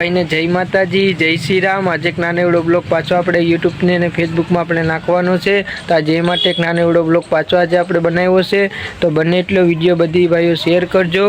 ભાઈને જય માતાજી, જય શ્રી રામ આજે એક નાનેવડો બ્લોગ પાછો આપણે યુટ્યુબને અને ફેસબુકમાં આપણે નાખવાનો છે. તો આજે એ માટે એક નાનેવડો બ્લોગ પાછો આજે આપણે બનાવ્યો છે. તો બને એટલો વીડિયો બધી ભાઈઓ શેર કરજો.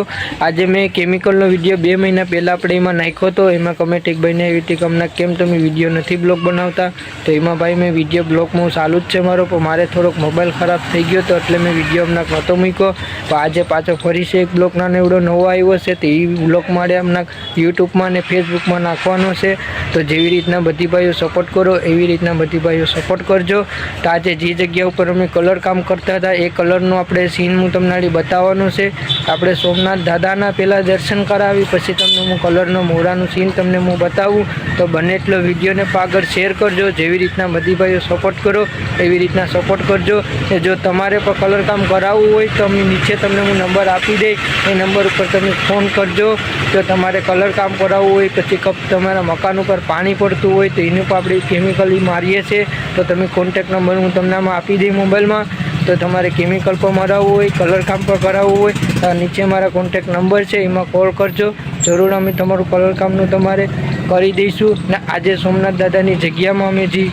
આજે મેં કેમિકલનો વીડિયો બે મહિના પહેલાં આપણે એમાં નાખ્યો હતો. એમાં કમેન્ટ એક ભાઈને આવી હતી હમણાં કેમ તમે વીડિયો નથી બ્લોગ બનાવતા? તો એમાં ભાઈ મેં વીડિયો બ્લોગમાં ચાલુ જ છે મારો, પણ મારે થોડોક મોબાઈલ ખરાબ થઈ ગયો હતો એટલે મેં વીડિયો હમણાં નહોતો મૂક્યો. પણ આજે પાછો ફરી છે એક બ્લોગ નાનેવડો નવો આવ્યો છે. તો એ બ્લોગ મારે હમણાં યુટ્યુબમાં અને ફેસબુકમાં નાખવાનો છે. તો જેવી રીતના બધી ભાઈઓ સપોર્ટ કરો, એવી રીતના બધી ભાઈઓ સપોર્ટ કરજો. તો આજે જે જગ્યા ઉપર અમે કલર કામ કરતા હતા, એ કલરનો આપણે સીન હું તમને આડી બતાવવાનું છે. આપણે સોમનાથ દાદાના પહેલાં દર્શન કરાવી, પછી તમને હું કલરનો મોરાનું સીન તમને હું બતાવું. તો બને એટલો વિડીયોને પાગળ શેર કરજો. જેવી રીતના બધી ભાઈઓ સપોર્ટ કરો, એવી રીતના સપોર્ટ કરજો. કે જો તમારે પણ કલર કામ કરાવવું હોય, તો અમે નીચે તમને હું નંબર આપી દઈ એ નંબર ઉપર તમે ફોન કરજો. જો તમારે કલર કામ કરાવવું હોય પછી કપ તમારા મકાન ઉપર પાણી પડતું હોય તો એનું પણ આપણે કેમિકલ મારીએ છીએ. તો તમે કોન્ટેક નંબર હું તમને આપી દઈ મોબાઈલમાં. તો તમારે કેમિકલ પર મરાવવું હોય કલર કામ પર કરાવવું હોય, તો નીચે મારા કોન્ટેક નંબર છે, એમાં કોલ કરજો. જરૂર અમે તમારું કલર કામનું તમારે કરી દઈશું. ને આજે સોમનાથ દાદાની જગ્યામાં અમે જે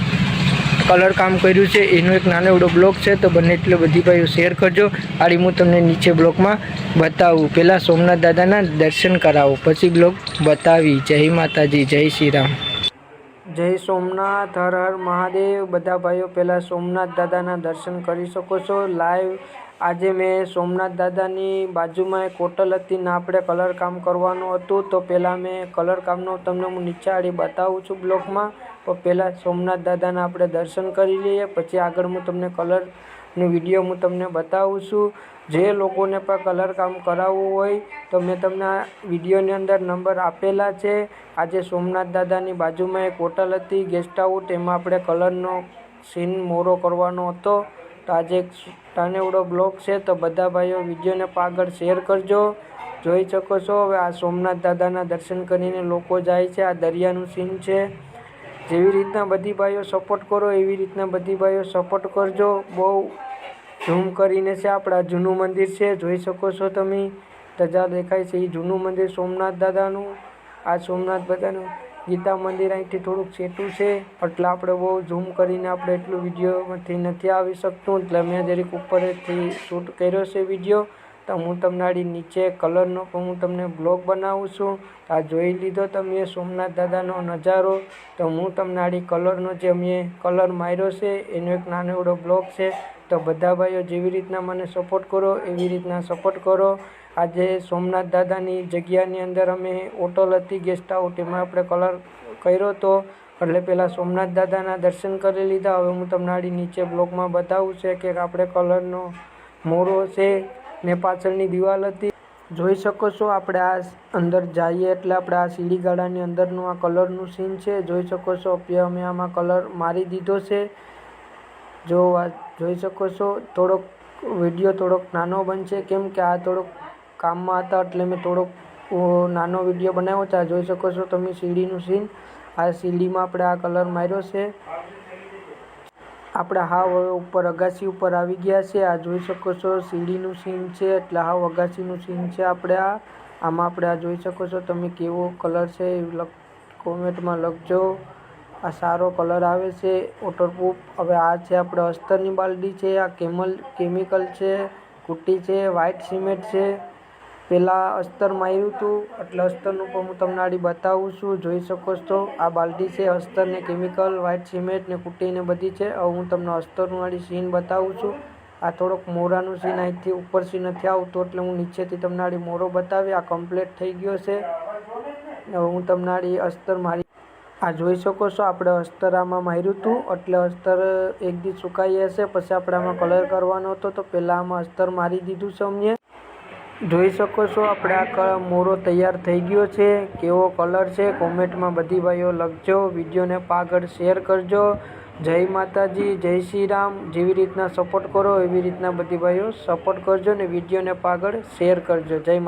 કલર કામ કર્યું છે, એનો એક નાનો એવડો બ્લોક છે, તો બંને એટલે બધી ભાઈઓ શેર કરજો. આડી હું તમને નીચે બ્લોકમાં બતાવું. પહેલાં સોમનાથ દાદાના દર્શન કરાવું. પછી બ્લોક બતાવી. જય માતાજી, જય શ્રી રામ. જય સોમનાથ, હર હર મહાદેવ. બધા ભાઈઓ, પહેલાં સોમનાથ દાદાના દર્શન કરી શકો છો. લાઈવ આજે મેં સોમનાથ દાદાની બાજુમાં એક હોટલ હતી, ને આપણે કલર કામ કરવાનું હતું. તો પહેલાં મેં કલર કામનો તમને હું નીચાડી બતાવું છું બ્લોગમાં તો પહેલાં સોમનાથ દાદાના આપણે દર્શન કરી લઈએ. પછી આગળ હું તમને કલરનો વીડિયો હું તમને બતાવું છું. જે લોકોને પણ કલર કામ કરાવવું હોય, તો મેં તમને આ વિડીયોની અંદર નંબર આપેલા છે. આજે સોમનાથ દાદાની બાજુમાં એક હોટલ હતી ગેસ્ટ હાઉસ એમાં આપણે કલરનો સીન મોરો કરવાનો હતો. તો આજે એક ટાનેવડો બ્લોગ છે, તો બધા ભાઈઓ વિડીયોને પાગળ શેર કરજો. જોઈ શકો છો, હવે આ સોમનાથ દાદાના દર્શન કરીને લોકો જાય છે. આ દરિયાનું સીન છે. જેવી રીતના બધી ભાઈઓ સપોર્ટ કરો, એવી રીતના બધી ભાઈઓ સપોર્ટ કરજો. બહુ ઝૂમ કરીને છે આપણા જૂનું મંદિર છે, જોઈ શકો છો તમે. ધજા દેખાય છે એ જૂનું મંદિર સોમનાથ દાદાનું. આ સોમનાથ બધાનું ગીતા મંદિર અહીંથી થોડુંક છેટું છે, એટલે આપણે બહુ ઝૂમ કરીને આપણે એટલું વિડીયોમાંથી નથી આવી શકતું. એટલે મેં જરીક ઉપરથી શૂટ કર્યો છે વીડિયો. તો હું આડી નીચે કલરનો પણ હું તમને બ્લોગ બનાવું છું. આ જોઈ લીધો તમે સોમનાથ દાદાનો નજારો. તો હું આડી કલરનો જે મેં કલર માર્યો છે, એનો એક નાનો એવડો બ્લોગ છે. તો બધા ભાઈઓ જેવી રીતના મને સપોર્ટ કરો, એવી રીતના સપોર્ટ કરો. આજે સોમનાથ દાદાની જગ્યાની અંદર અમે હોટલ હતી ગેસ્ટ હાઉસ એમાં આપણે કલર કર્યો હતો એટલે પહેલાં સોમનાથ દાદાના દર્શન કરી લીધા. હવે હું તમને નીચે બ્લોગમાં બતાવું છે કે આપણે કલરનો મોરો છે. ને પાછળની દિવાલ હતી. જોઈ શકો છો, આપણે આ અંદર જઈએ એટલે આપણે આ સીડી ગાડાની અંદરનું આ કલરનું સીન છે. જોઈ શકો છો અમે આમાં કલર મારી દીધો છે. જો જોઈ શકો છો, થોડોક વીડિયો થોડોક નાનો બનશે. કેમ કે આ થોડોક કામમાં હતા એટલે મેં થોડોક નાનો વીડિયો બનાવ્યો છે. આ જોઈ શકો છો તમે સીડીનું સીન. આ સીડીમાં આપણે આ કલર માર્યો છે. આપણે હાવ હવે ઉપર અગાસી ઉપર આવી ગયા છે. આ જોઈ શકો છો, સીડીનું સીન છે, એટલે હાવ અગાસીનું સીન છે આપણે આ. આમાં આપણે આ જોઈ શકો છો, તમે કેવો કલર છે એ કોમેન્ટમાં લખજો. આ સારો કલર આવે છે વોટરપ્રૂફ હવે આ છે આપણે અસ્તરની બાલડી છે, આ કેમલ, કેમિકલ છે, કુટ્ટી છે વ્હાઇટ સિમેન્ટ છે. પહેલાં અસ્તર માર્યું હતું એટલે અસ્તરનું પણ હું તમને આડી બતાવું છું. જોઈ શકો છો, આ બાલટી છે, અસ્તરને કેમિકલ વ્હાઇટ સિમેન્ટ ને કુટીને બધી છે. હવે હું તમને અસ્તરનું આડી સીન બતાવું છું. આ થોડોક મોરાનું સીન અહીંથી સીન નથી આવતું, એટલે હું નીચેથી તમને આડી મોરો બતાવી, આ કમ્પ્લીટ થઈ ગયો છે. હવે હું તમને આડી અસ્તર મારી આ જોઈ શકો છો, આપણે અસ્તર આમાં માર્યું હતું એટલે અસ્તર એક દી સુકાઈ હશે, પછી આપણે આમાં કલર કરવાનો હતો, તો પહેલાં આમાં અસ્તર મારી દીધું છે અમને. જોઈ શકો છો, આપણે આ મોરો તૈયાર થઈ ગયો છે. કેવો કલર છે, કોમેન્ટમાં બધી ભાઈઓ લખજો, વિડીયોને પાગળ શેર કરજો. જય માતાજી, જય શ્રી રામ, જેવી રીતના સપોર્ટ કરો એવી રીતના બધી ભાઈઓ સપોર્ટ કરજો ને વિડીયોને પાગળ શેર કરજો. જય